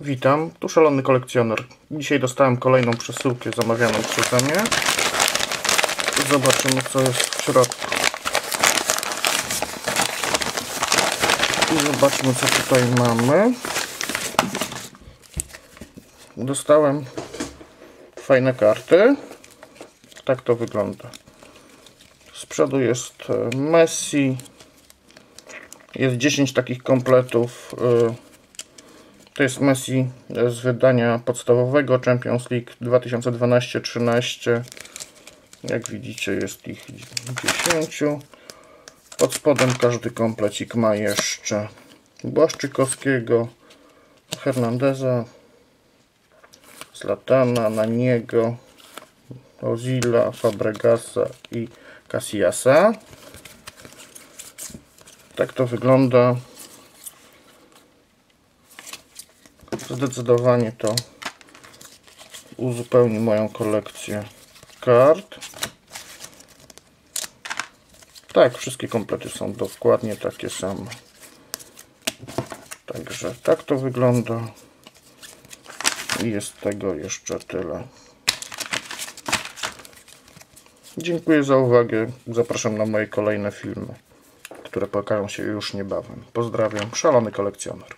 Witam, tu szalony kolekcjoner. Dzisiaj dostałem kolejną przesyłkę zamawianą przeze mnie. Zobaczymy co jest w środku. I zobaczmy co tutaj mamy. Dostałem fajne karty. Tak to wygląda. Z przodu jest e, Messi. Jest 10 takich kompletów. e, To jest Messi z wydania podstawowego Champions League 2012-13. Jak widzicie jest ich 10. Pod spodem każdy komplecik ma jeszcze Błaszczykowskiego, Hernandeza, Zlatana, Naniego, Ozila, Fabregasa i Casillasa. Tak to wygląda. Zdecydowanie to uzupełni moją kolekcję kart. Tak, wszystkie komplety są dokładnie takie same. Także tak to wygląda. I jest tego jeszcze tyle. Dziękuję za uwagę. Zapraszam na moje kolejne filmy, które pokażą się już niebawem. Pozdrawiam, szalony kolekcjoner.